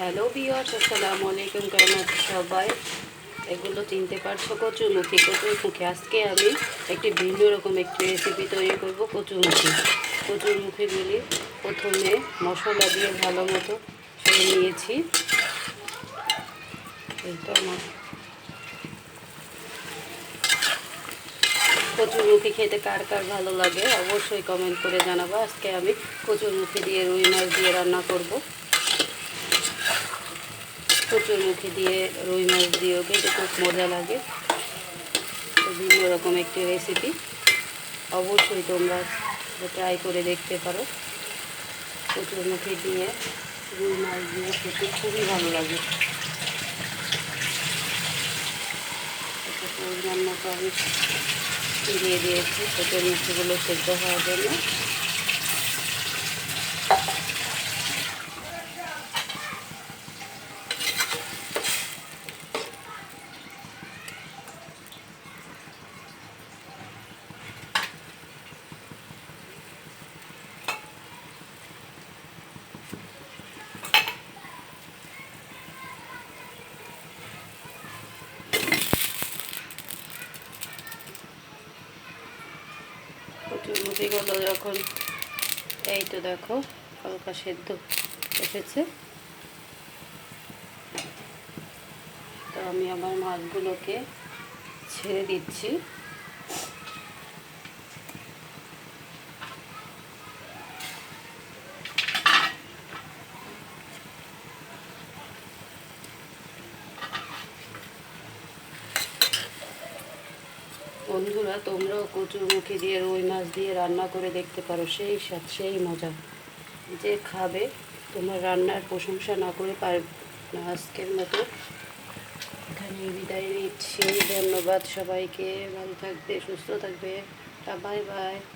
Hello বিয়ার্স আসসালামু আলাইকুম, কেমন আছো সবাই? এগুলো চিনতে পারছ কচুরমুখী কচুরমুখী আজকে আমি একটি ভিন্ন রকম একটি রেসিপি তৈরি করব কচুরমুখী কচুরমুখীগুলি প্রথমে মশলা দিয়ে ভালো মতো সেরে নিয়েছি। এই তো কচুরমুখী খেতে কার কার ভালো লাগে, অবশ্যই কমেন্ট করে জানাব। আজকে আমি কচুরমুখী দিয়ে রুই মাছ দিয়ে রান্না করব। কচুরমুখী দিয়ে, রুই মাছ দিয়েও খেতে খুব মজা লাগে। বিভিন্ন রকম একটি রেসিপি অবশ্যই তোমরা ট্রাই করে দেখতে পারো। কচুরমুখী দিয়ে, রুই মাছ দিয়ে খেতে খুবই ভালো লাগে। পরিমাণ মতো আমি দিয়ে দিয়েছি। ছোটোর মুখিগুলো সেদ্ধ হওয়ার জন্য। মুখিগুলো যখন এই তো দেখো হালকা সেদ্ধ এসেছে। তো আমি আমার মাছগুলোকে ছেড়ে দিচ্ছি। বন্ধুরা, তোমরাও কচুর মুখে দিয়ে রুই মাছ দিয়ে রান্না করে দেখতে পারো। সেই স্বাদ, সেই মজা। যে খাবে, তোমার রান্নার প্রশংসা না করে পার আজকের মতো। এখানে বিদায় নিচ্ছি। ধন্যবাদ সবাইকে। ভালো থাকবে, সুস্থ থাকবে। Bye bye.